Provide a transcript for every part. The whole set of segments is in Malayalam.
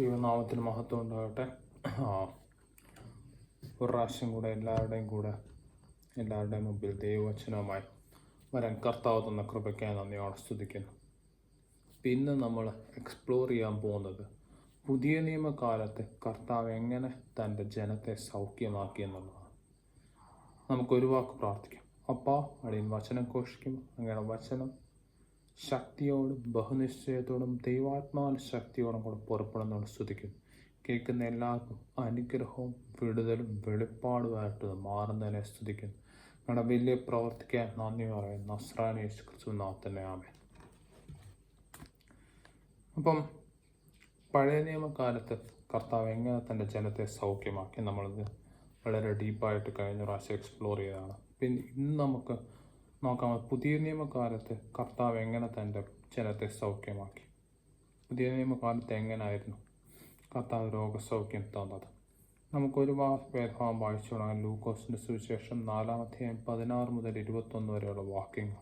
ദൈവനാമത്തിന് മഹത്വം ഉണ്ടാകട്ടെ. ഒരു പ്രാവശ്യം കൂടെ എല്ലാവരുടെയും കൂടെ എല്ലാവരുടെയും മുമ്പിൽ ദൈവവചനവുമായി വരാൻ കർത്താവ് തന്ന കൃപയ്ക്കായി നന്ദിയോടെ സ്തുതിക്കുന്നു പിന്നെ നമ്മൾ എക്സ്പ്ലോർ ചെയ്യാൻ പോകുന്നത് പുതിയ നിയമകാലത്ത് കർത്താവ് എങ്ങനെ തന്റെ ജനത്തെ സൗഖ്യമാക്കി എന്നുള്ളതാണ്. നമുക്കൊരു വാക്ക് പ്രാർത്ഥിക്കാം. അപ്പാ അടിയൻ വചനം ഘോഷിക്കും. അങ്ങനെ വചനം ശക്തിയോടും ബഹുനിശ്ചയത്തോടും ദൈവാത്മാവിന് ശക്തിയോടും കൂടെ പുറപ്പെടുന്നതോട് സ്തുതിക്കുന്നു. കേൾക്കുന്ന എല്ലാവർക്കും അനുഗ്രഹവും വിടുതലും വെളിപ്പാടുമായിട്ട് മാറുന്നതിനെ സ്തുതിക്കുന്നു. നിങ്ങളുടെ വലിയ പ്രവർത്തിക്കാൻ നന്ദി പറയും നസ്രാനി യേശു ക്രിസ്തു നാത്തന്നെ ആമേ അപ്പം പഴയ നിയമകാലത്ത് കർത്താവ് എങ്ങനെ തന്റെ ജനത്തെ സൗഖ്യമാക്കി നമ്മളിത് വളരെ ഡീപ്പായിട്ട് കഴിഞ്ഞ പ്രാവശ്യം എക്സ്പ്ലോർ ചെയ്തതാണ്. പിന്നെ ഇന്ന് നമുക്ക് നോക്കാം. പുതിയ നിയമകാലത്ത് കർത്താവ് എങ്ങനെ തന്റെ ജനത്തെ സൗഖ്യമാക്കി? പുതിയ നിയമകാലത്ത് എങ്ങനെയായിരുന്നു കർത്താവ് രോഗസൗഖ്യം തന്നത്? നമുക്കൊരു വേദഭാവം വായിച്ചു തുടങ്ങാം. ലൂക്കോസിന്റെ സുവിശേഷം നാലാമധ്യായം പതിനാറ് മുതൽ ഇരുപത്തൊന്ന് വരെയുള്ള വാക്യങ്ങൾ.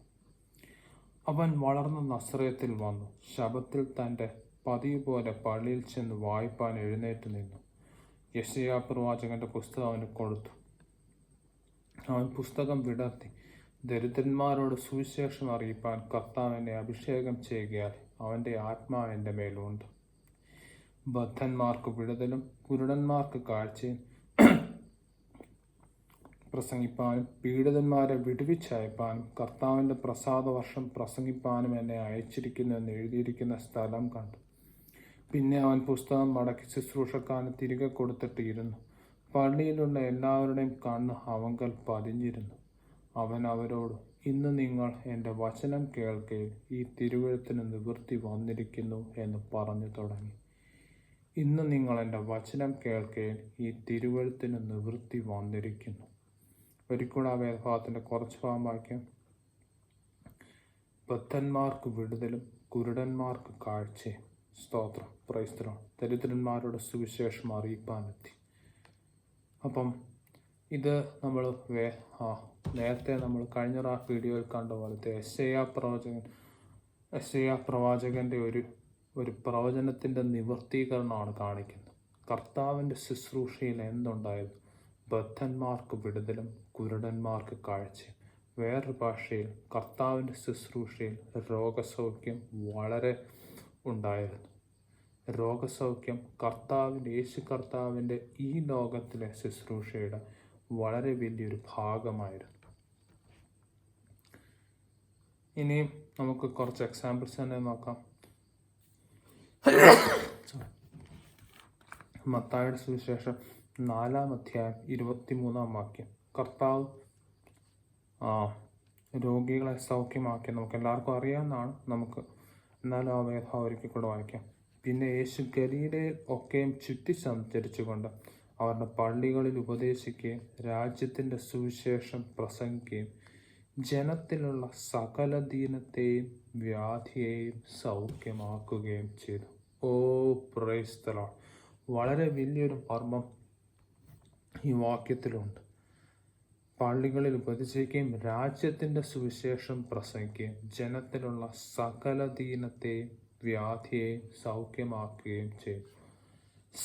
അവൻ വളർന്ന നസ്രയത്തിൽ വന്നു. ശബത്തിൽ തന്റെ പതിവ് പോലെ പള്ളിയിൽ ചെന്ന് വായിപ്പാൻ എഴുന്നേറ്റ് നിന്നു. യശയാ പ്രവാചകന്റെ പുസ്തകം അവന് കൊടുത്തു. അവൻ പുസ്തകം വിടർത്തി. ദരിദ്രന്മാരോട് സുവിശേഷം അറിയിപ്പാൻ കർത്താവിനെ അഭിഷേകം ചെയ്യുകയാൽ അവന്റെ ആത്മാവ് എന്റെ മേലുണ്ട്. ബദ്ധന്മാർക്ക് വിടുതലും കുരുടന്മാർക്ക് കാഴ്ചയും പ്രസംഗിപ്പാനും പീഡിതന്മാരെ വിടുവിച്ചയപ്പാനും കർത്താവിന്റെ പ്രസാദ വർഷം പ്രസംഗിപ്പാനും എന്നെ അയച്ചിരിക്കുന്നു എന്ന് എഴുതിയിരിക്കുന്ന സ്ഥലം കണ്ടു. പിന്നെ അവൻ പുസ്തകം മടക്കി ശുശ്രൂഷക്കാരന് തിരികെ കൊടുത്തിട്ടിരുന്നു. പള്ളിയിലുള്ള എല്ലാവരുടെയും കണ്ണ് അവങ്കൽ പതിഞ്ഞിരുന്നു. അവൻ അവരോട് ഇന്ന് നിങ്ങൾ എന്റെ വചനം കേൾക്കെ ഈ തിരുവഴുത്തിന് നിവൃത്തി വന്നിരിക്കുന്നു എന്ന് പറഞ്ഞു തുടങ്ങി. ഇന്ന് നിങ്ങൾ എന്റെ വചനം കേൾക്കെ ഈ തിരുവഴുത്തിന് നിവൃത്തി വന്നിരിക്കുന്നു. ഒരിക്കലും ആ വേദഭാഗത്തിന്റെ കുറച്ച് ഭാഗം വാക്യം ബദ്ധന്മാർക്ക് വിടുതലും കുരുടന്മാർക്ക് കാഴ്ചയും. സ്തോത്രം. പ്രൈസ്തരം ദരിദ്രന്മാരുടെ സുവിശേഷം അറിയിപ്പാനെത്തി. അപ്പം ഇത് നമ്മൾ നേരത്തെ നമ്മൾ കഴിഞ്ഞ ആ വീഡിയോയിൽ കണ്ട പോലത്തെ എസ് എ പ്രവചകൻ എസ് എ പ്രവാചകന്റെ ഒരു ഒരു പ്രവചനത്തിന്റെ നിവർത്തീകരണമാണ് കാണിക്കുന്നത്. കർത്താവിന്റെ ശുശ്രൂഷയിൽ എന്തുണ്ടായത്? ബദ്ധന്മാർക്ക് വിടുതലും കുരുടന്മാർക്ക് കാഴ്ചയും. വേറൊരു ഭാഷയിൽ കർത്താവിന്റെ ശുശ്രൂഷയിൽ രോഗസൗഖ്യം വളരെ ഉണ്ടായിരുന്നു. രോഗസൗഖ്യം കർത്താവിന്റെ യേശു കർത്താവിന്റെ ഈ ലോകത്തിലെ ശുശ്രൂഷയുടെ വളരെ വലിയൊരു ഭാഗമായിരുന്നു. ഇനിയും നമുക്ക് കുറച്ച് എക്സാമ്പിൾസ് തന്നെ നോക്കാം. മത്തായുടെ സുവിശേഷം നാലാം അധ്യായം ഇരുപത്തിമൂന്നാം വാക്യം. കർത്താവ് രോഗികളെ സൗഖ്യമാക്കി. നമുക്ക് എല്ലാവർക്കും അറിയാവുന്നതാണ് നമുക്ക്. എന്നാലും ആ വേദ ഒരിക്കൽ വായിക്കാം. പിന്നെ യേശു ഗലീലയിൽ ഒക്കെയും ചുറ്റി സഞ്ചരിച്ചുകൊണ്ട് അവരുടെ പള്ളികളിൽ ഉപദേശിക്കുകയും രാജ്യത്തിന്റെ സുവിശേഷം പ്രസംഗിക്കുകയും ജനത്തിലുള്ള സകല ദീനത്തെയും വ്യാധിയെയും സൗഖ്യമാക്കുകയും ചെയ്തു. ഓ പ്രേസ്തല വളരെ വലിയൊരു മർമ്മം ഈ വാക്യത്തിലുണ്ട്. പള്ളികളിൽ ഉപദേശിക്കുകയും രാജ്യത്തിന്റെ സുവിശേഷം പ്രസംഗിക്കുകയും ജനത്തിലുള്ള സകല ദീനത്തെയും വ്യാധിയെയും സൗഖ്യമാക്കുകയും ചെയ്തു.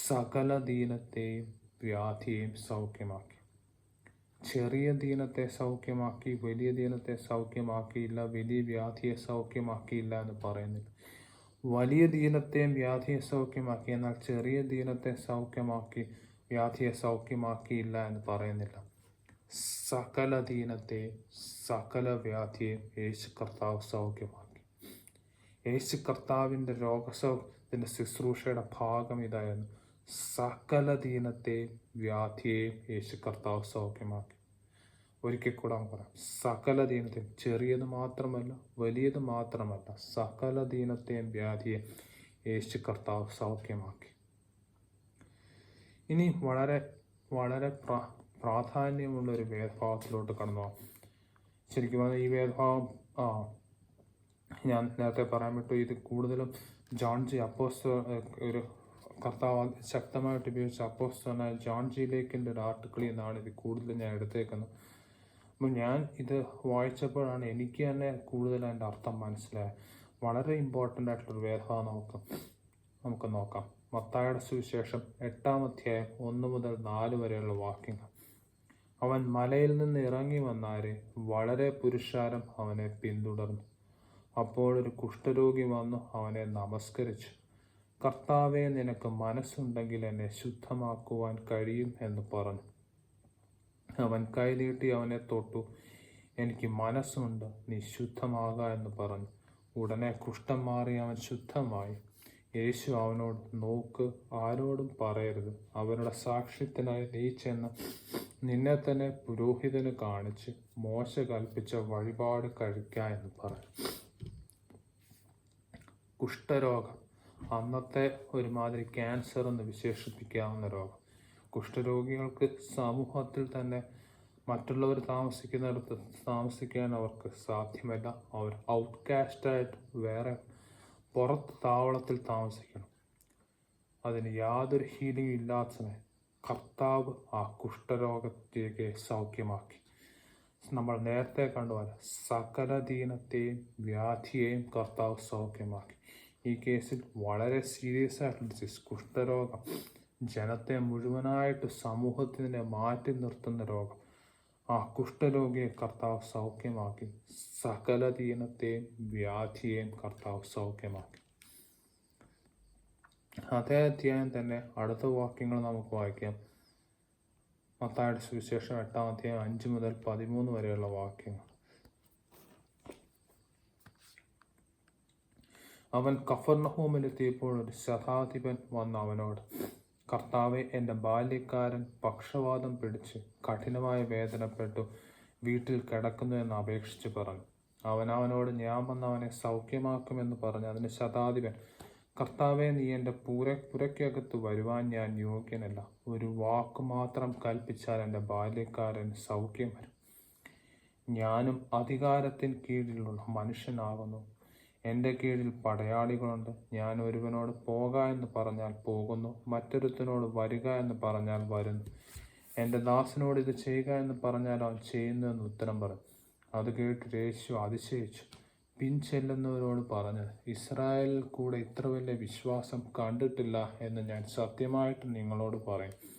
സകല ദീനത്തെയും വ്യാധിയെയും സൗഖ്യമാക്കി. ചെറിയ ദീനത്തെ സൗഖ്യമാക്കി വലിയ ദീനത്തെ സൗഖ്യമാക്കിയില്ല വലിയ വ്യാധിയെ സൗഖ്യമാക്കിയില്ല എന്ന് പറയുന്നില്ല. വലിയ ദീനത്തെയും വ്യാധിയെ സൗഖ്യമാക്കി എന്നാൽ ചെറിയ ദീനത്തെ സൗഖ്യമാക്കി വ്യാധിയെ സൗഖ്യമാക്കിയില്ല എന്ന് പറയുന്നില്ല. സകല ദീനത്തെ സകല വ്യാധിയെയും യേശു കർത്താവ് സൗഖ്യമാക്കി. യേശു കർത്താവിന്റെ രോഗസൗഖ്യത്തിന്റെ ശുശ്രൂഷയുടെ ഭാഗം ഇതായിരുന്നു. സകല ദീനത്തെ വ്യാധിയെ യേശു കർത്താവ് സൗഖ്യമാക്കി. ഒരിക്കൽ കൂടെ നമുക്ക് പറയാം. സകല ദീനത്തെയും ചെറിയത് മാത്രമല്ല വലിയത് മാത്രമല്ല സകല ദീനത്തെയും വ്യാധിയെ യേശു കർത്താവ് സൗഖ്യമാക്കി. ഇനി വളരെ വളരെ പ്രാ പ്രാധാന്യമുള്ള ഒരു വേദഭാവത്തിലോട്ട് കടന്നു. പോകാം ശരിക്കും പറഞ്ഞാൽ ഈ വേദഭാവം ആ ഞാൻ നേരത്തെ പറയാൻ പറ്റും ഇത് കൂടുതലും ജോൺ ജി അപ്പോസ് ഒരു കർത്താവ് ശക്തമായിട്ട് ഉപയോഗിച്ച അപ്പോസ്തനായ ജോൺ ജി ലേക്കിന്റെ ഒരു ആർട്ടിക്കിളിൽ നിന്നാണ് ഇത് കൂടുതൽ ഞാൻ എടുത്തേക്കുന്നത്. അപ്പം ഞാൻ ഇത് വായിച്ചപ്പോഴാണ് എനിക്ക് തന്നെ കൂടുതൽ അതിന്റെ അർത്ഥം മനസ്സിലായത്. വളരെ ഇമ്പോർട്ടന്റ് ആയിട്ടുള്ളൊരു വേദഭാവം നമുക്ക് നമുക്ക് നോക്കാം. മത്തായുടെ സുവിശേഷം എട്ടാം അധ്യായം ഒന്ന് മുതൽ നാല് വരെയുള്ള വാക്യങ്ങൾ. അവൻ മലയിൽ നിന്ന് ഇറങ്ങി വന്നാരെ വളരെ പുരുഷാരം അവനെ പിന്തുടർന്നു. അപ്പോഴൊരു കുഷ്ഠരോഗി വന്നു അവനെ നമസ്കരിച്ചു. കർത്താവെ നിനക്ക് മനസ്സുണ്ടെങ്കിൽ എന്നെ ശുദ്ധമാക്കുവാൻ കഴിയും എന്ന് പറഞ്ഞു. അവൻ കൈനീട്ടി അവനെ തൊട്ടു. എനിക്ക് മനസ്സുണ്ട് നീ ശുദ്ധമാക എന്ന് പറഞ്ഞു. ഉടനെ കുഷ്ഠം മാറി അവൻ ശുദ്ധമായി. യേശു അവനോട് നോക്ക് ആരോടും പറയരുത്. അവരുടെ സാക്ഷ്യത്തിനായി നീ ചെന്ന് നിന്നെ തന്നെ പുരോഹിതന് കാണിച്ച് മോശ കൽപ്പിച്ച വഴിപാട് കഴിക്കുക എന്ന് പറഞ്ഞു. കുഷ്ഠരോഗം. അന്നത്തെ ഒരുമാതിരി ക്യാൻസർ എന്ന് വിശേഷിപ്പിക്കാവുന്ന രോഗം. കുഷ്ഠരോഗികൾക്ക് സമൂഹത്തിൽ തന്നെ മറ്റുള്ളവർ താമസിക്കുന്നിടത്ത് താമസിക്കാൻ അവർക്ക് സാധ്യമല്ല. അവർ ഔട്ട്കാസ്റ്റായിട്ട് വേറെ പുറത്ത് താവളത്തിൽ താമസിക്കണം. അതിന് യാതൊരു ഹീലിംഗ് ഇല്ലാത്തതിനെ കർത്താവ് ആ കുഷ്ഠരോഗത്തേക്ക് സൗഖ്യമാക്കി. നമ്മൾ നേരത്തെ കണ്ടുപോലെ സകല ദീനത്തെയും വ്യാധിയെയും കർത്താവ് സൗഖ്യമാക്കി. ഈ കേസിൽ വളരെ സീരിയസ് ആയിട്ടുള്ള ഡിസീസ് കുഷ്ഠരോഗം ജനത്തെ മുഴുവനായിട്ട് സമൂഹത്തിനെ മാറ്റി നിർത്തുന്ന രോഗം. ആ കുഷ്ഠരോഗിയെ കർത്താവ് സൗഖ്യമാക്കി. സകല ദീനത്തെയും വ്യാധിയെയും കർത്താവ് സൗഖ്യമാക്കി. അതേ അധ്യായം തന്നെ അടുത്ത വാക്യങ്ങൾ നമുക്ക് വായിക്കാം. മത്തായുടെ സുവിശേഷം എട്ടാം അധ്യായം അഞ്ച് മുതൽ പതിമൂന്ന് വരെയുള്ള വാക്യങ്ങൾ. അവൻ കഫർണഹോമിലെത്തിയപ്പോൾ ഒരു ശതാധിപൻ വന്ന അവനോട് കർത്താവെ എന്റെ ബാല്യക്കാരൻ പക്ഷവാതം പിടിച്ച് കഠിനമായ വേദനപ്പെട്ടു വീട്ടിൽ കിടക്കുന്നു എന്ന് അപേക്ഷിച്ച് പറഞ്ഞു. അവൻ അവനോട് ഞാൻ വന്ന് അവനെ സൗഖ്യമാക്കുമെന്ന് പറഞ്ഞു. അതിന് ശതാധിപൻ കർത്താവെ നീ എന്റെ പുര പുരയ്ക്കകത്ത് വരുവാൻ ഞാൻ യോഗ്യനല്ല. ഒരു വാക്ക് മാത്രം കൽപ്പിച്ചാൽ എന്റെ ബാല്യക്കാരൻ സൗഖ്യം വരും. ഞാനും അധികാരത്തിന് കീഴിലുള്ള മനുഷ്യനാകുന്നു. എന്റെ കീഴിൽ പടയാളികളുണ്ട്. ഞാൻ ഒരുവനോട് പോക എന്ന് പറഞ്ഞാൽ പോകുന്നു. മറ്റൊരുത്തനോട് വരിക എന്ന് പറഞ്ഞാൽ വരുന്നു. എന്റെ ദാസനോട് ഇത് ചെയ്യുക എന്ന് പറഞ്ഞാൽ അവൻ ചെയ്യുന്നു എന്ന് ഉത്തരം പറഞ്ഞു അത് കേട്ട് യേശു അതിശയിച്ചു. പിൻചെല്ലുന്നവരോട് പറഞ്ഞത് ഇസ്രായേലിൽ കൂടെ ഇത്ര വലിയ വിശ്വാസം കണ്ടിട്ടില്ല എന്ന് ഞാൻ സത്യമായിട്ട് നിങ്ങളോട് പറയും.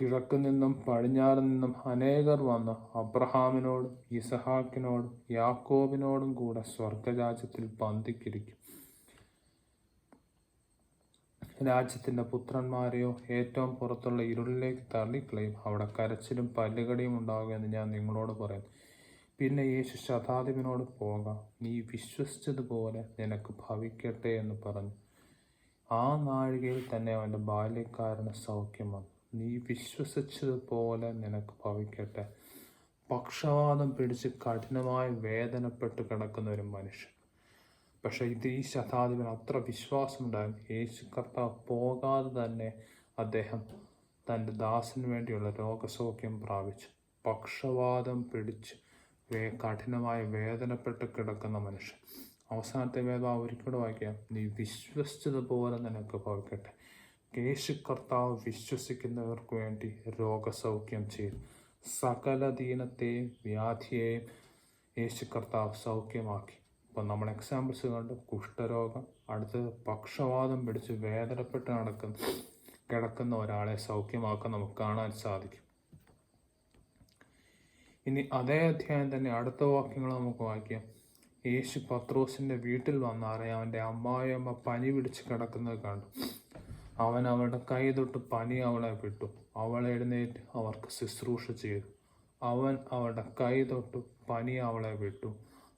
കിഴക്ക് നിന്നും പടിഞ്ഞാറ് നിന്നും അനേകർ വന്ന്. അബ്രഹാമിനോടും ഇസഹാക്കിനോടും യാക്കോബിനോടും കൂടെ സ്വർഗരാജ്യത്തിൽ പന്തിക്കിരിക്കും രാജ്യത്തിന്റെ പുത്രന്മാരെയോ ഏറ്റവും പുറത്തുള്ള ഇരുളിലേക്ക് തള്ളിക്കളയും. അവിടെ കരച്ചിലും പല്ലുകടിയും ഉണ്ടാകുമെന്ന് ഞാൻ നിങ്ങളോട് പറയുന്നു. പിന്നെ യേശു ശതാധിപനോട് പോകാം. നീ വിശ്വസിച്ചതുപോലെ നിനക്ക് ഭവിക്കട്ടെ എന്ന് പറഞ്ഞു. ആ നാഴികയിൽ തന്നെ അവന്റെ ബാല്യക്കാരന് സൗഖ്യം വന്നു. നീ വിശ്വസിച്ചതുപോലെ നിനക്ക് ഭവിക്കട്ടെ. പക്ഷവാതം പിടിച്ച് കഠിനമായി വേദനപ്പെട്ട് കിടക്കുന്ന ഒരു മനുഷ്യൻ. പക്ഷേ ഇത് ഈ ശതാധിപൻ അത്ര വിശ്വാസമുണ്ടായിരുന്നു. യേശു കർത്താവ് പോകാതെ തന്നെ അദ്ദേഹം തന്റെ ദാസിന് വേണ്ടിയുള്ള രോഗസൗഖ്യം പ്രാപിച്ചു. പക്ഷവാതം പിടിച്ച് വേ കഠിനമായി വേദനപ്പെട്ട് കിടക്കുന്ന മനുഷ്യൻ. അവസാനത്തെ വേദം ഒരിക്കലും വായിക്കാം. നീ വിശ്വസിച്ചതുപോലെ നിനക്ക് ഭവിക്കട്ടെ. യേശു കർത്താവ് വിശ്വസിക്കുന്നവർക്ക് വേണ്ടി രോഗസൗഖ്യം ചെയ്തു. സകല ദീനത്തെയും വ്യാധിയെയും യേശു കർത്താവ് സൗഖ്യമാക്കി. ഇപ്പം നമ്മൾ എക്സാമ്പിൾസ് കണ്ട്. കുഷ്ഠരോഗം അടുത്തത് പക്ഷവാതം പിടിച്ച് വേദനപ്പെട്ട് നടക്കുന്ന കിടക്കുന്ന ഒരാളെ സൗഖ്യമാക്കാൻ നമുക്ക് കാണാൻ സാധിക്കും. ഇനി അതേ അധ്യായം തന്നെ അടുത്ത വാക്യങ്ങൾ നമുക്ക് വായിക്കാം. യേശു പത്രോസിന്റെ വീട്ടിൽ വന്നാറേ അവന്റെ അമ്മായിയമ്മ പനി പിടിച്ച് കിടക്കുന്നത് കണ്ടു. അവൻ അവളുടെ കൈ തൊട്ട് പനി അവളെ വിട്ടു. അവൾ എഴുന്നേറ്റ് അവർക്ക് ശുശ്രൂഷ ചെയ്തു. അവൻ അവളുടെ കൈ തൊട്ട് പനി അവളെ വിട്ടു.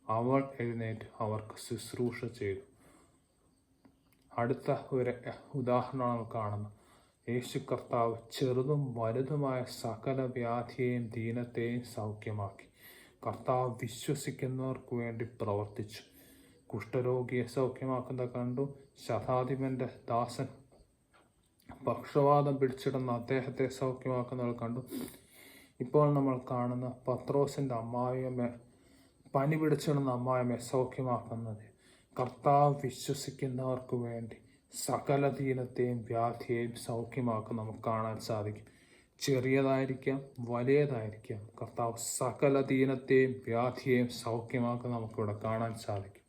അവൾ എഴുന്നേറ്റ് അവർക്ക് ശുശ്രൂഷ ചെയ്തു. അടുത്ത ഒരു ഉദാഹരണമാണ് കാണുന്നത്. യേശു കർത്താവ് ചെറുതും വലുതുമായ സകല വ്യാധിയെയും ദീനത്തെയും സൗഖ്യമാക്കി. കർത്താവ് വിശ്വസിക്കുന്നവർക്ക് വേണ്ടി പ്രവർത്തിച്ചു. കുഷ്ഠരോഗിയെ സൗഖ്യമാക്കുന്നത് കണ്ടു. ശതാധിപന്റെ ദാസൻ പക്ഷവാതം പിടിച്ചിടുന്ന അദ്ദേഹത്തെ സൗഖ്യമാക്കുന്നവർ കണ്ടു. ഇപ്പോൾ നമ്മൾ കാണുന്ന പത്രോസിന്റെ അമ്മായിയമ്മ പനി പിടിച്ചിടുന്ന അമ്മായിയമ്മയെ സൗഖ്യമാക്കുന്നത് കർത്താവ് വിശ്വസിക്കുന്നവർക്ക് വേണ്ടി സകല ദീനത്തെയും വ്യാധിയെയും സൗഖ്യമാക്കും നമുക്ക് കാണാൻ സാധിക്കും. ചെറിയതായിരിക്കാം വലിയതായിരിക്കാം. കർത്താവ് സകല ദീനത്തെയും വ്യാധിയെയും സൗഖ്യമാക്കും നമുക്കിവിടെ കാണാൻ സാധിക്കും.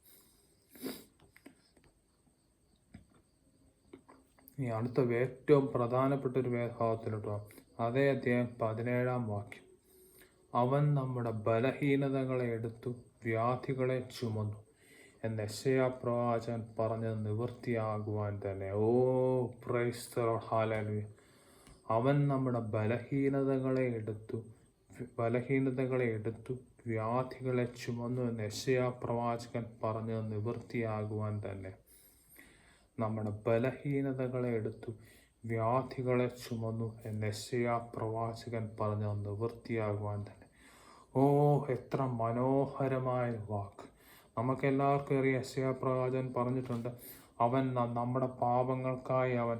ഇനി അടുത്ത ഏറ്റവും പ്രധാനപ്പെട്ട ഒരു വേദഭാഗത്തിലോട്ട് പോകാം അതേ അധ്യായം പതിനേഴാം വാക്യം. അവൻ നമ്മുടെ ബലഹീനതകളെ എടുത്തു വ്യാധികളെ ചുമന്നു. എന്ന് യശയാ പ്രവാചകൻ പറഞ്ഞത് നിവൃത്തിയാകുവാൻ തന്നെ. ഓ പ്രൈസ്തലോ ഹാലലുയ അവൻ നമ്മുടെ ബലഹീനതകളെ എടുത്തു ബലഹീനതകളെ എടുത്തു വ്യാധികളെ ചുമന്നു എന്ന് യശയാ പ്രവാചകൻ പറഞ്ഞത് നിവൃത്തിയാകുവാൻ തന്നെ. നമ്മുടെ ബലഹീനതകളെ എടുത്തു വ്യാധികളെ ചുമന്നു യശയാ പ്രവാചകൻ പറഞ്ഞ നിവൃത്തിയാകുവാൻ തന്നെ. ഓ എത്ര മനോഹരമായ വാക്ക്. നമുക്ക് എല്ലാവർക്കും അറിയാം യശയാ പ്രവാചകൻ പറഞ്ഞിട്ടുണ്ട് അവൻ നമ്മുടെ പാപങ്ങൾക്കായി അവൻ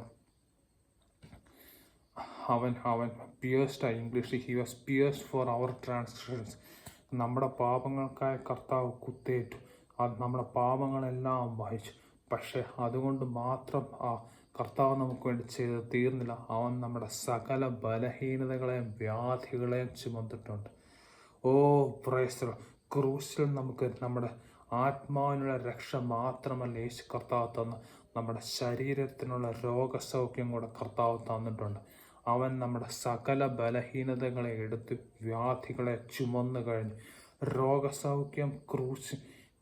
അവൻ അവൻ pierced English he was pierce for our translations നമ്മുടെ പാപങ്ങൾക്കായ കർത്താവ് കുത്തേറ്റു. അത് നമ്മുടെ പാപങ്ങളെല്ലാം വഹിച്ചു. പക്ഷെ അതുകൊണ്ട് മാത്രം ആ കർത്താവ് നമുക്ക് വേണ്ടി ചെയ്ത് തീർന്നില്ല. അവൻ നമ്മുടെ സകല ബലഹീനതകളെയും വ്യാധികളെയും ചുമന്നിട്ടുണ്ട്. ഓ പ്രൈസ്തർ ക്രൂശിൽ നമുക്ക് നമ്മുടെ ആത്മാവിനുള്ള രക്ഷ മാത്രമല്ല യേശു കർത്താവ് തന്ന് നമ്മുടെ ശരീരത്തിനുള്ള രോഗസൗഖ്യം കൂടെ കർത്താവ് തന്നിട്ടുണ്ട്. അവൻ നമ്മുടെ സകല ബലഹീനതകളെ എടുത്ത് വ്യാധികളെ ചുമന്നു കഴിഞ്ഞു. രോഗസൗഖ്യം ക്രൂശ്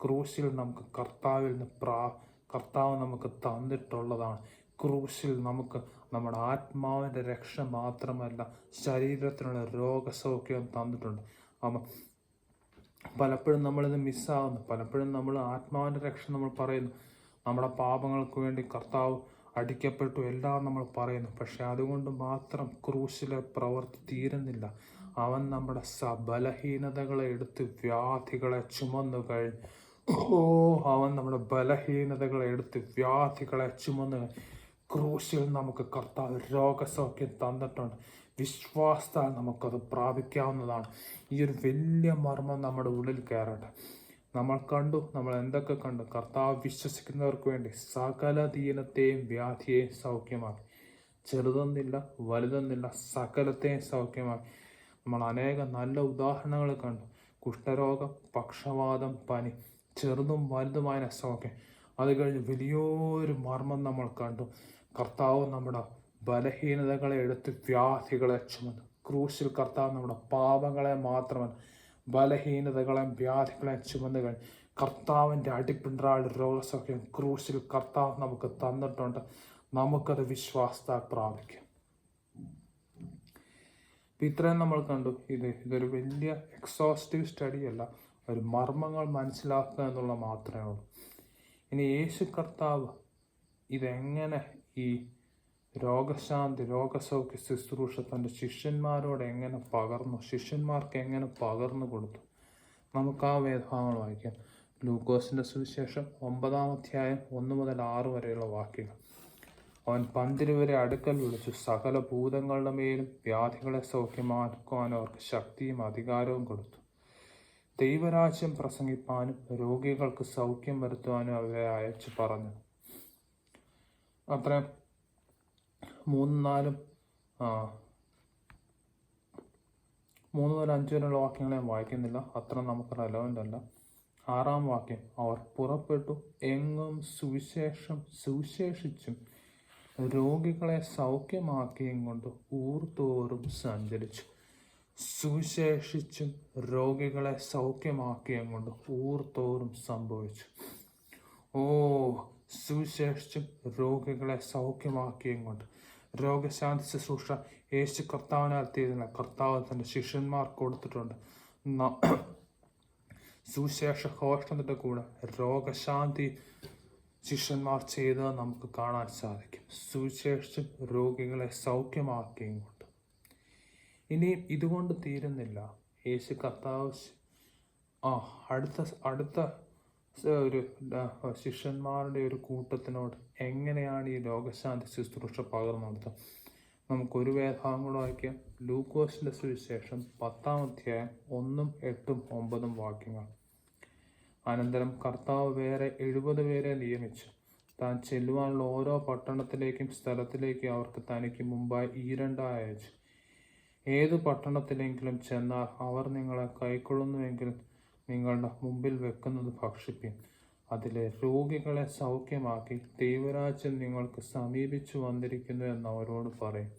ക്രൂശിൽ നമുക്ക് കർത്താവിൽ നിന്ന് പ്രാ കർത്താവ് നമുക്ക് തന്നിട്ടുള്ളതാണ്. ക്രൂശിൽ നമുക്ക് നമ്മുടെ ആത്മാവിന്റെ രക്ഷ മാത്രമല്ല ശരീരത്തിനുള്ള രോഗസൗഖ്യം തന്നിട്ടുണ്ട്. അപ്പം പലപ്പോഴും നമ്മളിത് മിസ്സാകുന്നു പലപ്പോഴും നമ്മൾ ആത്മാവിന്റെ രക്ഷ നമ്മൾ പറയുന്നു. നമ്മുടെ പാപങ്ങൾക്ക് വേണ്ടി കർത്താവ് അടിക്കപ്പെട്ടു എല്ലാം നമ്മൾ പറയുന്നു. പക്ഷെ അതുകൊണ്ട് മാത്രം ക്രൂശിലെ പ്രവൃത്തി തീരുന്നില്ല. അവൻ നമ്മുടെ സബലഹീനതകളെ ബലഹീനതകളെ എടുത്ത് വ്യാധികളെ ചുമന്നു കഴിഞ്ഞു ഓ അവൻ നമ്മുടെ ബലഹീനതകളെ എടുത്ത് വ്യാധികളെ ചുമന്ന് ക്രൂശിൽ നമുക്ക് കർത്താവ് രോഗസൗഖ്യം തന്നിട്ടുണ്ട്. വിശ്വാസത്താൽ നമുക്കത് പ്രാപിക്കാവുന്നതാണ്. ഈ ഒരു വലിയ മർമ്മം നമ്മുടെ ഉള്ളിൽ കയറട്ടെ. നമ്മൾ കണ്ടു നമ്മൾ എന്തൊക്കെ കണ്ടു? കർത്താവ് വിശ്വസിക്കുന്നവർക്ക് വേണ്ടി സകല ദീനത്തെയും വ്യാധിയെയും സൗഖ്യമാക്കി. ചെറുതെന്നില്ല വലുതെന്നില്ല സകലത്തെയും സൗഖ്യമാക്കി. നമ്മൾ അനേകം നല്ല ഉദാഹരണങ്ങൾ കണ്ടു. കുഷ്ഠരോഗം പക്ഷവാതം പനി. ചെറുതും വലുതുമായ സൗഖ്യം അത് കഴിഞ്ഞ് വലിയൊരു മർമ്മം നമ്മൾ കണ്ടു. കർത്താവ് നമ്മുടെ ബലഹീനതകളെ എടുത്ത് വ്യാധികളെ ചുമന്നു. ക്രൂശിൽ കർത്താവ് നമ്മുടെ പാപങ്ങളെ മാത്രമല്ല ബലഹീനതകളെയും വ്യാധികളെയും ചുമന്നു കഴിഞ്ഞ്. കർത്താവിന്റെ അടിപ്പിൻറാളുടെ രോഗസൗഖ്യം ക്രൂശിൽ കർത്താവ് നമുക്ക് തന്നിട്ടുണ്ട്. നമുക്കത് വിശ്വാസത പ്രാപിക്കാം. ഇത്രയും നമ്മൾ കണ്ടു. ഇത് ഇതൊരു വലിയ എക്സോസ്റ്റീവ് സ്റ്റഡി അല്ല. ഒരു മർമ്മങ്ങൾ മനസ്സിലാക്കുക എന്നുള്ള മാത്രമേ ഉള്ളൂ. ഇനി യേശു കർത്താവ് ഇതെങ്ങനെ ഈ രോഗശാന്തി രോഗസൗഖ്യ ശുശ്രൂഷ തന്റെ ശിഷ്യന്മാരോട് എങ്ങനെ പകർന്നു ശിഷ്യന്മാർക്ക് എങ്ങനെ പകർന്നു കൊടുത്തു? നമുക്ക് ആ വേദഭാഗങ്ങൾ വായിക്കാം. ലൂക്കോസിന്റെ സുവിശേഷം ഒമ്പതാം അധ്യായം ഒന്ന് മുതൽ ആറ് വരെയുള്ള വാക്യങ്ങൾ. അവൻ പന്തിരുവരെ അടുക്കൽ വിളിച്ചു സകല ഭൂതങ്ങളുടെ മേലും വ്യാധികളെ സൗഖ്യമാക്കുവാൻ അവർക്ക് ശക്തിയും അധികാരവും കൊടുത്തു. ദൈവരാജ്യം പ്രസംഗിപ്പാനും രോഗികൾക്ക് സൗഖ്യം വരുത്തുവാനും അവരെ അയച്ചു പറഞ്ഞു. അത്ര മൂന്നും നാലും മൂന്ന് മുതൽ അഞ്ച് വരെയുള്ള വാക്യങ്ങൾ ഞാൻ വായിക്കുന്നില്ല. അത്ര നമുക്ക് റെലവന്റ് അല്ല. ആറാം വാക്യം അവർ പുറപ്പെട്ടു എങ്ങും സുവിശേഷം സുവിശേഷിച്ചും രോഗികളെ സൗഖ്യമാക്കിയും കൊണ്ട് ഊർത്തോറും സഞ്ചരിച്ചു. സുവിശേഷിച്ചും രോഗികളെ സൗഖ്യമാക്കിയും കൊണ്ട് ഊർത്തോറും സംഭവിച്ചു. ഓ സുവിശേഷിച്ചും രോഗികളെ സൗഖ്യമാക്കിയും കൊണ്ട്. രോഗശാന്തി ശുശ്രൂഷ യേശു കർത്താവിനാൽ തീരുന്ന കർത്താവ് തന്റെ ശിഷ്യന്മാർക്ക് കൊടുത്തിട്ടുണ്ട്. സുവിശേഷ ഘോഷണത്തിന്റെ കൂടെ രോഗശാന്തി ശിഷ്യന്മാർ ചെയ്തത് നമുക്ക് കാണാൻ സാധിക്കും. സുവിശേഷിച്ചും രോഗികളെ സൗഖ്യമാക്കിയും കൊണ്ട്. ഇനിയും ഇതുകൊണ്ട് തീരുന്നില്ല. യേശു കർത്താവ് ആ അടുത്ത അടുത്ത ഒരു ശിഷ്യന്മാരുടെ ഒരു കൂട്ടത്തിനോട് എങ്ങനെയാണ് ഈ ലോകശാന്തി ശുശ്രൂഷ പകർന്നു കൊടുത്തത്? നമുക്കൊരു വേദഭാഗം കൂടെ വായിക്കാം. ലൂക്കോസിന്റെ സുവിശേഷം പത്താം അധ്യായം ഒന്നും എട്ടും ഒമ്പതും വാക്യങ്ങൾ. അനന്തരം കർത്താവ് വേറെ എഴുപത് പേരെ നിയമിച്ചു. താൻ ചെല്ലുവാനുള്ള ഓരോ പട്ടണത്തിലേക്കും സ്ഥലത്തിലേക്കും അവർക്ക് തനിക്ക് മുമ്പായി ഈരണ്ടായി അയച്ചു. ഏതു പട്ടണത്തിലെങ്കിലും ചെന്നാൽ അവർ നിങ്ങളെ കൈക്കൊള്ളുന്നുവെങ്കിൽ നിങ്ങളുടെ മുമ്പിൽ വെക്കുന്നത് ഭക്ഷിപ്പിൻ. അതിലെ രോഗികളെ സൗഖ്യമാക്കി ദൈവരാജ്യം നിങ്ങൾക്ക് സമീപിച്ചു വന്നിരിക്കുന്നു എന്ന് അവരോട് പറയും.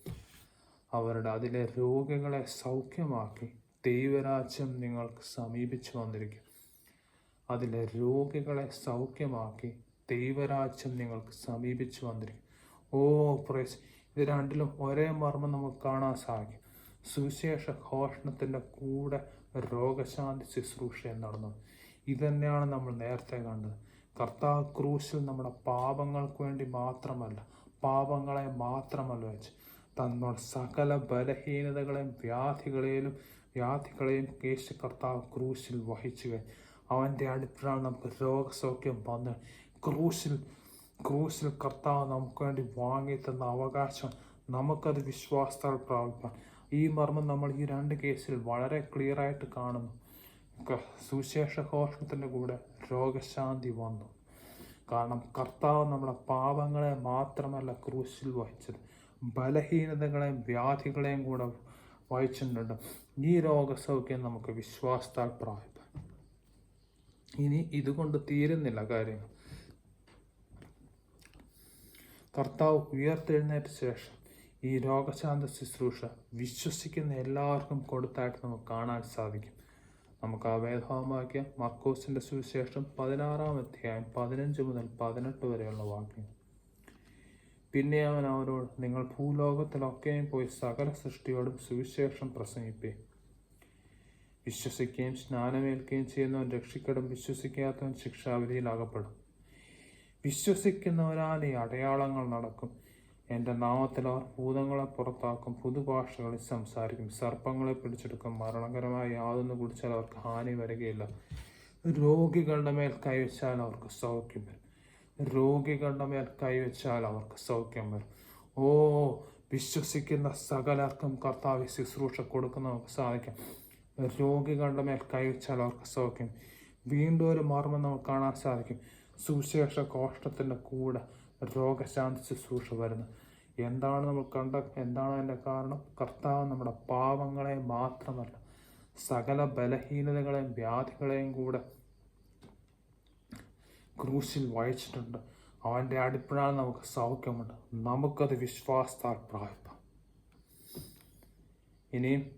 അവരുടെ അതിലെ രോഗികളെ സൗഖ്യമാക്കി ദൈവരാജ്യം നിങ്ങൾക്ക് സമീപിച്ചു വന്നിരിക്കും. അതിലെ രോഗികളെ സൗഖ്യമാക്കി ദൈവരാജ്യം നിങ്ങൾക്ക് സമീപിച്ചു വന്നിരിക്കും. Oh praise. ഇത് രണ്ടിലും ഒരേ മർമ്മം നമുക്ക് കാണാൻ സാധിക്കും. സുവിശേഷ ഘോഷണത്തിന്റെ കൂടെ രോഗശാന്തി ശുശ്രൂഷ നടന്നു. ഇതന്നെയാണ് നമ്മൾ നേരത്തെ കണ്ടത്. കർത്താവ് ക്രൂശിൽ നമ്മുടെ പാപങ്ങൾക്ക് വേണ്ടി മാത്രമല്ല പാപങ്ങളെ മാത്രമല്ല വെച്ച് തന്നോട് സകല ബലഹീനതകളെയും വ്യാധികളെയും വ്യാധികളെയും കേശു കർത്താവ് ക്രൂശിൽ വഹിച്ചു അവന്റെ അടുത്താണ് നമുക്ക് രോഗസൗഖ്യം വന്ന് ക്രൂശിൽ ക്രൂശിൽ കർത്താവ് നമുക്ക് വേണ്ടി വാങ്ങി തന്ന അവകാശം നമുക്കത് വിശ്വാസത്താൽ പ്രാപിക്കാം ഈ മർമ്മം നമ്മൾ ഈ രണ്ട് കേസിൽ വളരെ ക്ലിയർ ആയിട്ട് കാണുന്നു. സുശേഷ സുവിശേഷ ഘോഷണത്തിന്റെ കൂടെ രോഗശാന്തി വന്നു. കാരണം കർത്താവ് നമ്മളെ പാപങ്ങളെ മാത്രമല്ല ക്രൂശിൽ വഹിച്ചത്. ബലഹീനതകളെയും വ്യാധികളെയും കൂടെ വഹിച്ചിട്ടുണ്ട്. ഈ രോഗസൗഖ്യം നമുക്ക് വിശ്വാസത്താൽ പ്രാപിക്കാം. ഇനി ഇതുകൊണ്ട് തീരുന്നില്ല കാര്യങ്ങൾ. കർത്താവ് ഉയർത്തെഴുന്നേറ്റ ശേഷം ഈ രോഗശാന്ത ശുശ്രൂഷ വിശ്വസിക്കുന്ന എല്ലാവർക്കും കൊടുത്തായിട്ട് നമുക്ക് കാണാൻ സാധിക്കും. നമുക്ക് ആ വേദവാക്യം മർക്കോസിന്റെ സുവിശേഷം പതിനാറാം അധ്യായം പതിനഞ്ച് മുതൽ പതിനെട്ട് വരെയുള്ള വാക്യം. പിന്നെ അവൻ അവരോട് നിങ്ങൾ ഭൂലോകത്തിലൊക്കെയും പോയി സകല സൃഷ്ടിയോടും സുവിശേഷം പ്രസംഗിപ്പേ. വിശ്വസിക്കുകയും സ്നാനമേൽക്കുകയും ചെയ്യുന്നവൻ രക്ഷിക്കടും വിശ്വസിക്കാത്തവൻ ശിക്ഷാവിധിയിൽ അകപ്പെടും വിശ്വസിക്കുന്നവരാൽ ഈ അടയാളങ്ങൾ നടക്കും. എന്റെ നാമത്തിൽ ഭൂതങ്ങളെ പുറത്താക്കും പുതുഭാഷകളിൽ സംസാരിക്കും. സർപ്പങ്ങളെ പിടിച്ചെടുക്കും. മരണകരമായ യാതൊന്ന് കുടിച്ചാൽ അവർക്ക് ഹാനി വരികയില്ല. രോഗികളുടെ മേൽ കൈവച്ചാൽ അവർക്ക് സൗഖ്യം വരും. രോഗികളുടെ മേൽ കൈവച്ചാൽ അവർക്ക് സൗഖ്യം വരും. ഓ വിശ്വസിക്കുന്ന സകലർക്കും കർത്താവ് ശുശ്രൂഷ കൊടുക്കുന്ന നമുക്ക് സാധിക്കും. രോഗികളുടെ മേൽ കൈവച്ചാൽ അവർക്ക് സൗഖ്യം. വീണ്ടും ഒരു മർമ്മം നമുക്ക് കാണാൻ സാധിക്കും. സുവിശേഷ കോഷ്ടത്തിന്റെ കൂടെ രോഗശാന്തി ശുശ്രൂഷ വരുന്നത് എന്താണ് നമ്മൾ കണ്ട എന്താണ് അതിന്റെ കാരണം? കർത്താവ് നമ്മുടെ പാവങ്ങളെ മാത്രമല്ല സകല ബലഹീനതകളെയും വ്യാധികളെയും കൂടെ ക്രൂശിൽ വഹിച്ചിട്ടുണ്ട്. അവന്റെ അടിപ്പിഴാൽ നമുക്ക് സൗഖ്യമുണ്ട്. നമുക്കത് വിശ്വാസത്താൽ പ്രാപിക്കാം. ഇനിയും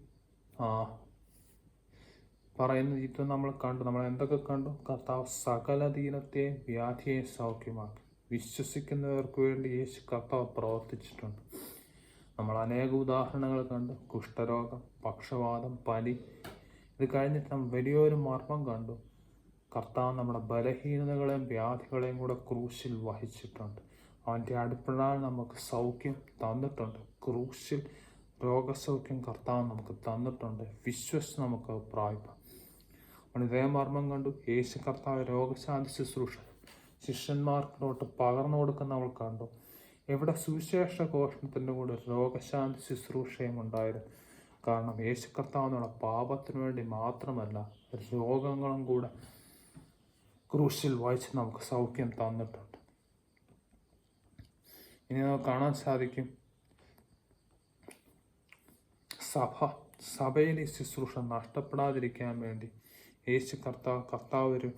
പറയുന്ന ഇത് നമ്മൾ കണ്ടു. നമ്മൾ എന്തൊക്കെ കണ്ടു? കർത്താവ് സകല ദീനത്തെയും വ്യാധിയെയും സൗഖ്യമാക്കി. വിശ്വസിക്കുന്നവർക്ക് വേണ്ടി യേശു കർത്താവ് പ്രവർത്തിച്ചിട്ടുണ്ട്. നമ്മൾ അനേക ഉദാഹരണങ്ങൾ കണ്ടു. കുഷ്ഠരോഗം പക്ഷവാദം പനി. ഇത് കഴിഞ്ഞിട്ട് നാം വലിയൊരു മർമ്മം കണ്ടു. കർത്താവ് നമ്മുടെ ബലഹീനതകളെയും വ്യാധികളെയും കൂടെ ക്രൂശിൽ വഹിച്ചിട്ടുണ്ട്. അവന്റെ അടുപ്പിടാൻ നമുക്ക് സൗഖ്യം തന്നിട്ടുണ്ട്. ക്രൂശിൽ രോഗസൗഖ്യം കർത്താവ് നമുക്ക് തന്നിട്ടുണ്ട്. വിശ്വസ് നമുക്ക് അവൻ ഇതേ മർമ്മം കണ്ടു. യേശു കർത്താവ് രോഗശാന്തി ശുശ്രൂഷ ശിഷ്യന്മാർക്കിലോട്ട് പകർന്നു കൊടുക്കുന്ന നമ്മൾ കണ്ടു. ഇവിടെ സുവിശേഷ ഘോഷണത്തിന്റെ കൂടെ രോഗശാന്തി ശുശ്രൂഷയും ഉണ്ടായിരുന്നു കാരണം യേശു കർത്താവ് നമ്മുടെ പാപത്തിനു വേണ്ടി മാത്രമല്ല രോഗങ്ങളും കൂടെ ക്രൂശിൽ വായിച്ച് നമുക്ക് സൗഖ്യം തന്നിട്ടുണ്ട്. ഇനി നമുക്ക് കാണാൻ സാധിക്കും സഭ സഭയിൽ ഈ ശുശ്രൂഷ നഷ്ടപ്പെടാതിരിക്കാൻ വേണ്ടി യേശു കർത്താവ് കർത്താവ് ഒരു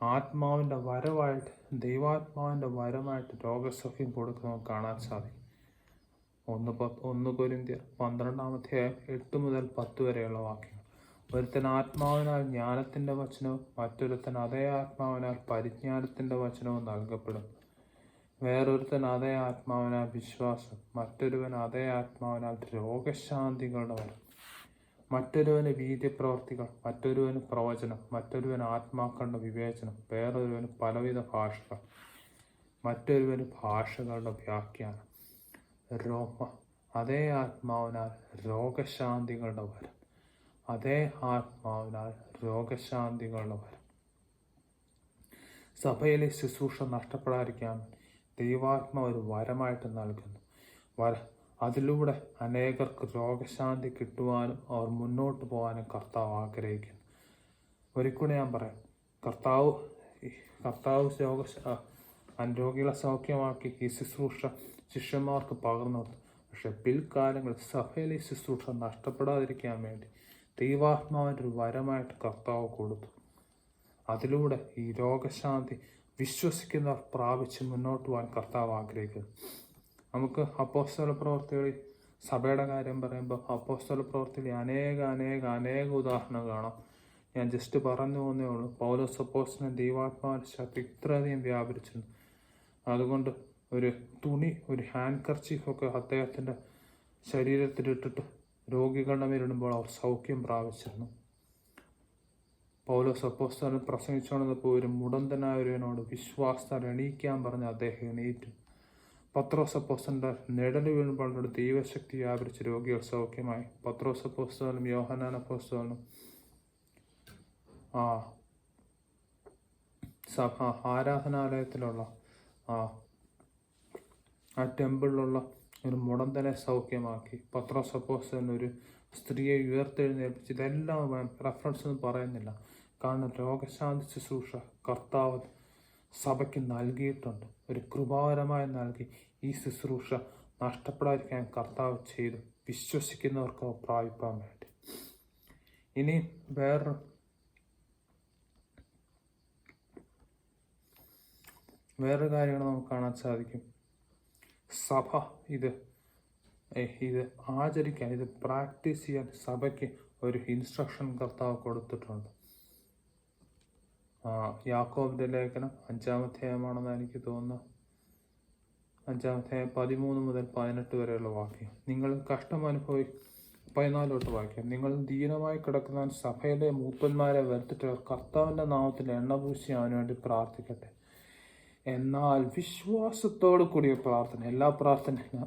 ആത്മാവിന്റെ വരവായിട്ട് ദൈവാത്മാവിന്റെ വരമായിട്ട് രോഗസൗഖ്യം കൊടുക്കുന്നത് കാണാൻ സാധിക്കും. ഒന്ന് പത്ത് ഒന്ന് കൊരിന്ത്യർ പന്ത്രണ്ടാമത്തെ എട്ട് മുതൽ പത്ത് വരെയുള്ള വാക്യങ്ങൾ. ഒരുത്തൻ ആത്മാവിനാൽ ജ്ഞാനത്തിന്റെ വചനവും മറ്റൊരുത്തൻ അതേ ആത്മാവിനാൽ പരിജ്ഞാനത്തിന്റെ വചനവും നൽകപ്പെടും വേറൊരുത്തൻ അതേ ആത്മാവിനാൽ വിശ്വാസം മറ്റൊരുവൻ അതേ ആത്മാവിനാൽ രോഗശാന്തികളുടെ വരം മറ്റൊരുവന് വീര്യപ്രവർത്തികൾ മറ്റൊരുവന് പ്രവചനം മറ്റൊരുവന് ആത്മാക്കളുടെ വിവേചനം വേറൊരുവന് പലവിധ ഭാഷകൾ മറ്റൊരുവന് ഭാഷകളുടെ വ്യാഖ്യാനം. രോമ അതേ ആത്മാവിനാൽ രോഗശാന്തികളുടെ വരം. അതേ ആത്മാവിനാൽ രോഗശാന്തികളുടെ വരം. സഭയിലെ ശുശ്രൂഷ നഷ്ടപ്പെടാതിരിക്കാൻ ദൈവാത്മ ഒരു വരമായിട്ട് നൽകുന്നു. വര അതിലൂടെ അനേകർക്ക് രോഗശാന്തി കിട്ടുവാനും അവർ മുന്നോട്ട് പോകാനും കർത്താവ് ആഗ്രഹിക്കുന്നു. ഒരിക്കലും ഞാൻ പറയാം കർത്താവ് കർത്താവ് രോഗ രോഗികളെ സൗഖ്യമാക്കി ഈ ശുശ്രൂഷ ശിഷ്യന്മാർക്ക് പകർന്നു പക്ഷെ പിൽക്കാലങ്ങളിൽ സഭയിലെ ഈ ശുശ്രൂഷ നഷ്ടപ്പെടാതിരിക്കാൻ വേണ്ടി ദൈവാത്മാവിന്റെ ഒരു വരമായിട്ട് കർത്താവ് കൊടുത്തു. അതിലൂടെ ഈ രോഗശാന്തി വിശ്വസിക്കുന്നവർ പ്രാപിച്ച് മുന്നോട്ട് പോകാൻ കർത്താവ് ആഗ്രഹിക്കുന്നു. നമുക്ക് അപ്പോസ്തല പ്രവർത്തികളിൽ സഭയുടെ കാര്യം പറയുമ്പോൾ അപ്പോസ്തല പ്രവർത്തിയിൽ അനേക അനേക അനേക ഉദാഹരണം കാണാം. ഞാൻ ജസ്റ്റ് പറഞ്ഞു പോകുന്നേ ഉള്ളൂ. പൗലോസ് അപ്പോസ്തലൻ ദൈവാത്മാവിന്റെ ശക്തി ഇത്രയധികം വ്യാപരിച്ചിരുന്നു. അതുകൊണ്ട് ഒരു തുണി ഒരു ഹാൻഡ് കർച്ചീഫൊക്കെ അദ്ദേഹത്തിന്റെ ശരീരത്തിലിട്ടിട്ട് രോഗികളുടെ മേലിടുമ്പോൾ അവർ സൗഖ്യം പ്രാപിച്ചിരുന്നു. പൗലോസ് അപ്പോസ്തലൻ പ്രസംഗിച്ചുകൊണ്ടപ്പോൾ ഒരു മുടന്തനായ ഒരുവനോട് വിശ്വാസത്താൽ എണീക്കാൻ പറഞ്ഞ് അദ്ദേഹം എണീറ്റു. പത്രോസ് അപ്പോസ്തലന്റെ നിഴൽ വീഴുമ്പോൾ ദൈവശക്തി വ്യാപരിച്ച് രോഗികൾ സൗഖ്യമായി. പത്രോസപ്പോസ്റ്റലും യോഹനാനപ്പോസ്റ്റലും ആ സഭ ആരാധനാലയത്തിലുള്ള ആ ആ ടെമ്പിളിലുള്ള ഒരു മുടന്തനെ സൗഖ്യമാക്കി. പത്രോസ് അപ്പോസ്തലൻ ഒരു സ്ത്രീയെ ഉയർത്തെഴുന്നേൽപ്പിച്ച് ഇതെല്ലാം റെഫറൻസ് ഒന്നും പറയുന്നില്ല. കാരണം രോഗശാന്തി ശുശ്രൂഷ കർത്താവ് സഭയ്ക്ക് നൽകിയിട്ടുണ്ട്. ഒരു കൃപാവരമായി നൽകി ഈ ശുശ്രൂഷ നഷ്ടപ്പെടാതിരിക്കാൻ കർത്താവ് ചെയ്തു. വിശ്വസിക്കുന്നവർക്ക് പ്രാപിപ്പാൻ വേണ്ടി. ഇനി വേറൊരു വേറൊരു കാര്യങ്ങൾ നമുക്ക് കാണാൻ സാധിക്കും. സഭ ഇത് ഇത് ആചരിക്കാൻ ഇത് പ്രാക്ടീസ് ചെയ്യാൻ സഭയ്ക്ക് ഒരു ഇൻസ്ട്രക്ഷൻ കർത്താവ് കൊടുത്തിട്ടുണ്ട്. ആ, യാക്കോബിന്റെ ലേഖനം അഞ്ചാമധ്യായമാണെന്ന് എനിക്ക് തോന്നുന്നു. അഞ്ചാമധ്യായം പതിമൂന്ന് മുതൽ പതിനെട്ട് വരെയുള്ള വാക്യം. നിങ്ങൾ കഷ്ടം അനുഭവി പതിനാലോട്ട് വാക്യം. നിങ്ങൾ ദീനമായി കിടക്കുന്ന സഭയിലെ മൂപ്പന്മാരെ വരുത്തിട്ട് കർത്താവിന്റെ നാമത്തിൽ എണ്ണ പൂശി അവന് വേണ്ടി പ്രാർത്ഥിക്കട്ടെ. എന്നാൽ വിശ്വാസത്തോടു കൂടിയ പ്രാർത്ഥന എല്ലാ പ്രാർത്ഥനയും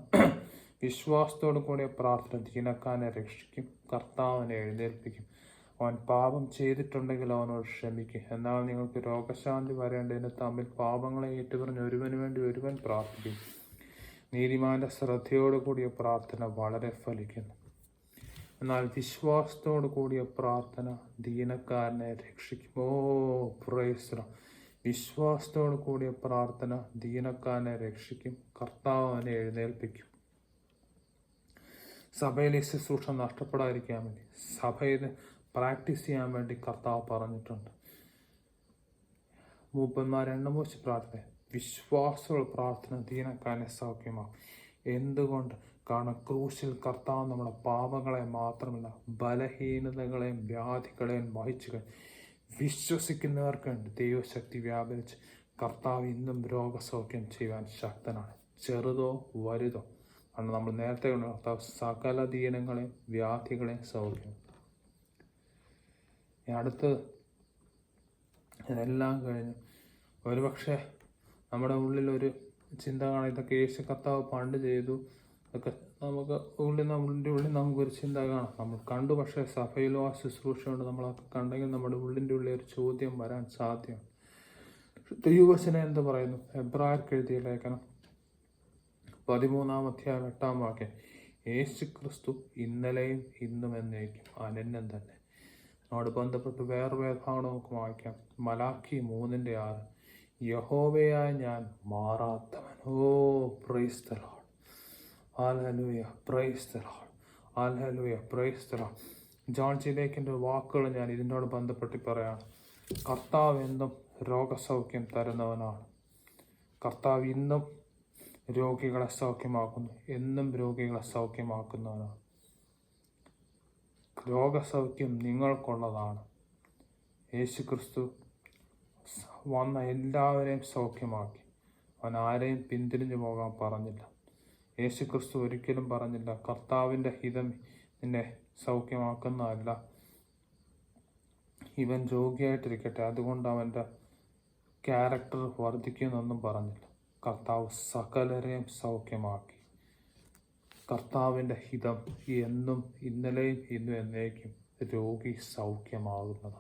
വിശ്വാസത്തോടു കൂടിയ പ്രാർത്ഥന ദീനക്കാനെ രക്ഷിക്കും കർത്താവിനെ എഴുന്നേൽപ്പിക്കും. അവൻ പാപം ചെയ്തിട്ടുണ്ടെങ്കിൽ അവനോട് ക്ഷമിക്കും. എന്നാൽ നിങ്ങൾക്ക് രോഗശാന്തി വരേണ്ടതിന് തമ്മിൽ പാപങ്ങളെ ഏറ്റുപറഞ്ഞ് ഒരുവന് വേണ്ടി ഒരുവൻ പ്രാർത്ഥിക്കും. നീതിമാന്റെ ശ്രദ്ധയോടു കൂടിയ പ്രാർത്ഥന വളരെ ഫലിക്കുന്നു. എന്നാൽ വിശ്വാസത്തോടു കൂടിയ പ്രാർത്ഥന ദീനക്കാരനെ രക്ഷിക്കും. ഓ പ്രേസ്ര വിശ്വാസത്തോടു കൂടിയ പ്രാർത്ഥന ദീനക്കാരനെ രക്ഷിക്കും. കർത്താവ് അവനെ എഴുന്നേൽപ്പിക്കും. സഭയിലെ ശുശ്രൂഷ നഷ്ടപ്പെടാതിരിക്കാൻ വേണ്ടി. സഭയിൽ പ്രാക്ടീസ് ചെയ്യാൻ വേണ്ടി കർത്താവ് പറഞ്ഞിട്ടുണ്ട്. മൂപ്പന്മാർ എണ്ണം വെച്ച് പ്രാർത്ഥന വിശ്വാസമുള്ള പ്രാർത്ഥന ദീനക്കാരനെ സൗഖ്യമാകും എന്തുകൊണ്ട്? കാരണം ക്രൂശിൽ കർത്താവ് നമ്മുടെ പാപങ്ങളെ മാത്രമല്ല ബലഹീനതകളെയും വ്യാധികളെയും വഹിച്ചു കഴിഞ്ഞു. വിശ്വസിക്കുന്നവർക്ക് വേണ്ടി ദൈവശക്തി വ്യാപരിച്ച് കർത്താവ് ഇന്നും രോഗസൗഖ്യം ചെയ്യാൻ ശക്തനാണ്. ചെറുതോ വലുതോ. കാരണം നമ്മൾ നേരത്തെ കർത്താവ് സകല ദീനങ്ങളെയും വ്യാധികളെയും സൗഖ്യം. എല്ലാം ഇതെല്ലാം കഴിഞ്ഞു ഒരുപക്ഷെ നമ്മുടെ ഉള്ളിൽ ഒരു ചിന്ത കാണാം ഇതൊക്കെ യേശു കർത്താവ് പണ്ട് ചെയ്തു. ഇതൊക്കെ നമുക്ക് ഉള്ളിൽ നമ്മളുടെ ഉള്ളിൽ നമുക്കൊരു ചിന്ത കാണാം. നമ്മൾ കണ്ടു പക്ഷേ സഭയിലോ ആ ശുശ്രൂഷ കൊണ്ട് നമ്മളൊക്കെ കണ്ടെങ്കിൽ നമ്മുടെ ഉള്ളിന്റെ ഉള്ളിൽ ഒരു ചോദ്യം വരാൻ സാധ്യമാണ്. ദൈവവചനം എന്ത് പറയുന്നു? എബ്രാർക്ക് എഴുതിയ ലേഖനം. പതിമൂന്നാം അധ്യായം എട്ടാം വാക്യം. യേശു ക്രിസ്തു ഇന്നലെയും ഇന്നും എന്നേക്കും അനന്യം തന്നെ. അതിനോട് ബന്ധപ്പെട്ട് വേറെ വേദഭാഗം നമുക്ക് വായിക്കാം മലാഖി മൂന്നിന്റെ ആറ്. യഹോവയായ ഞാൻ മാറാത്തവൻ. ഓ praise the lord hallelujah praise hallelujah praise John ചിലേക്കിന്റെ വാക്കുകൾ ഞാൻ ഇതിനോട് ബന്ധപ്പെട്ട് പറയാം കർത്താവ് എന്നും രോഗസൗഖ്യം തരുന്നവനാണ്. കർത്താവ് ഇന്നും രോഗികളെ സൗഖ്യമാക്കുന്നു. എന്നും രോഗികളെ സൗഖ്യമാക്കുന്നവനാണ്. രോഗസൗഖ്യം നിങ്ങൾക്കുള്ളതാണ്. യേശു ക്രിസ്തു വന്ന എല്ലാവരെയും സൗഖ്യമാക്കി. അവൻ ആരെയും പിന്തിരിഞ്ഞു പോകാൻ പറഞ്ഞില്ല. യേശു ക്രിസ്തു ഒരിക്കലും പറഞ്ഞില്ല കർത്താവിന്റെ ഹിതം നിന്നെ സൗഖ്യമാക്കുന്നതല്ല. ഇവൻ രോഗിയായിട്ടിരിക്കട്ടെ. അതുകൊണ്ട് അവന്റെ ക്യാരക്ടർ വർദ്ധിക്കുമെന്നൊന്നും പറഞ്ഞില്ല. കർത്താവ് സകലരെയും സൗഖ്യമാക്കി. കർത്താവിന്റെ ഹിതം എന്നും ഇന്നലെയും ഇന്നും എന്നേക്കും രോഗി സൗഖ്യമാകുന്നത്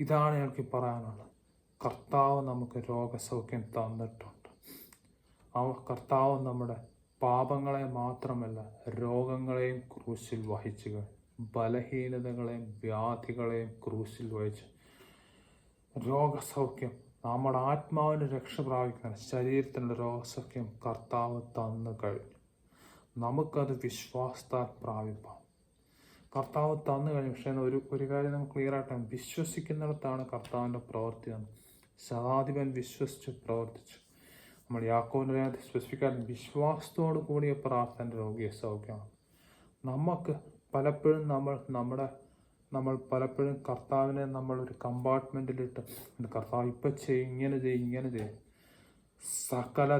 ഇതാണ് എനിക്ക് പറയാനുള്ളത്. കർത്താവ് നമുക്ക് രോഗസൗഖ്യം തന്നിട്ടുണ്ട്. അവ കർത്താവ് നമ്മുടെ പാപങ്ങളെ മാത്രമല്ല രോഗങ്ങളെയും ക്രൂശിൽ വഹിച്ചു ബലഹീനതകളെയും വ്യാധികളെയും ക്രൂശിൽ വഹിച്ചു രോഗസൗഖ്യം നമ്മുടെ ആത്മാവിന് രക്ഷ പ്രാപിക്കുന്ന ശരീരത്തിനുള്ള രോഗസൗഖ്യം കർത്താവ് തന്നു കഴിഞ്ഞു. നമുക്കത് വിശ്വാസത്താൽ പ്രാപിപ്പാം കർത്താവ് തന്നു കഴിഞ്ഞു. പക്ഷേ ഒരു ഒരു കാര്യം നമുക്ക് ക്ലിയർ ആയിട്ടാണ് വിശ്വസിക്കുന്നിടത്താണ് കർത്താവിന്റെ പ്രവൃത്തി എന്ന് ശതാധിപൻ വിശ്വസിച്ച് പ്രവർത്തിച്ചു. നമ്മൾ യാക്കോവിന്റെ സ്പെസിഫിക് ആയിട്ട് വിശ്വാസത്തോടു കൂടിയ പ്രാർത്ഥന രോഗിയെ സൗഖ്യമാണ് നമുക്ക് പലപ്പോഴും നമ്മൾ നമ്മുടെ നമ്മൾ പലപ്പോഴും കർത്താവിനെ നമ്മൾ ഒരു കമ്പാർട്ട്മെന്റിലിട്ട് കർത്താവ് ഇപ്പം ചെയ്യും ഇങ്ങനെ ചെയ്യും ഇങ്ങനെ ചെയ്യും. സകല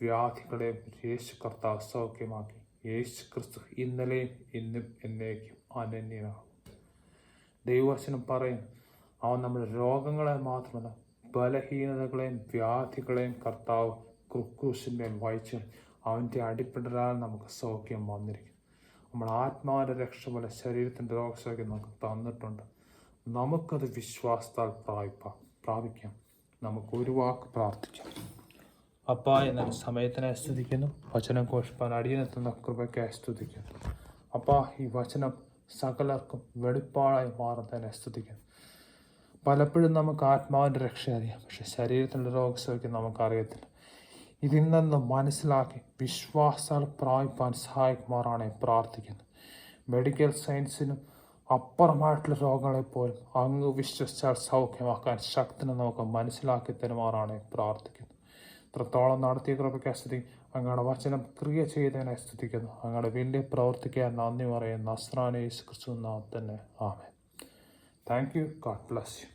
വ്യാധികളെ യേശു കർത്താവ് സൗഖ്യമാക്കി യേശു ക്രിസ്തു ഇന്നലെയും ഇന്നും എന്നേക്കും അനന്യനാണ് ദൈവവചനം പറയും അവൻ നമ്മുടെ രോഗങ്ങളെ മാത്രമല്ല ബലഹീനതകളെയും വ്യാധികളെയും കർത്താവ് കുക്കൂശിന്റെ വഹിച്ച് അവന്റെ അടിപ്പിടരാൽ നമുക്ക് സൗഖ്യം വന്നിരിക്കും നമ്മൾ ആത്മാവിന്റെ രക്ഷ പോലെ ശരീരത്തിന്റെ രോഗസൗഖ്യം നമുക്ക് തന്നിട്ടുണ്ട്. നമുക്കത് വിശ്വാസത്താൽ പ്രാപിപ്പാം പ്രാപിക്കാം. നമുക്ക് ഒരു വാക്ക് പ്രാർത്ഥിക്കാം. അപ്പ എന്ന സമയത്തിനെ സ്തുതിക്കുന്നു. വചനം കോഷിപ്പാൻ അടിയനെത്തുന്ന കൃപയ്ക്കായി സ്തുതിക്കുന്നു. അപ്പ ഈ വചനം സകലർക്കും വെളിപ്പാടായി മാറുന്നതിനെ സ്തുതിക്കുന്നു. പലപ്പോഴും നമുക്ക് ആത്മാവിന്റെ രക്ഷ അറിയാം പക്ഷെ ശരീരത്തിന്റെ രോഗസൗഖ്യം നമുക്കറിയത്തില്ല. ഇതിൽ നിന്ന് മനസ്സിലാക്കി വിശ്വാസാൽ പ്രാപിപ്പാൻ സഹായിക്കുമാറാണ് പ്രാർത്ഥിക്കുന്നത്. മെഡിക്കൽ സയൻസിനും അപ്പുറമായിട്ടുള്ള രോഗങ്ങളെപ്പോലും അങ്ങ് വിശ്വസിച്ചാൽ സൗഖ്യമാക്കാൻ ശക്തനെ നമുക്ക് മനസ്സിലാക്കി തരുമാറാണ് പ്രാർത്ഥിക്കുന്നത്. ഇത്രത്തോളം നടത്തിയ കൃപയ്ക്ക് സ്തുതി. അങ്ങയുടെ വചനം ക്രിയ ചെയ്തതിനെ സ്തുതിക്കുന്നു. അങ്ങയുടെ വലിയ പ്രവർത്തിക്കാൻ നന്ദി പറയുന്ന. നസ്രാനേസ് ക്രിസ്തു നാം തന്നെ. Amen thank you god bless you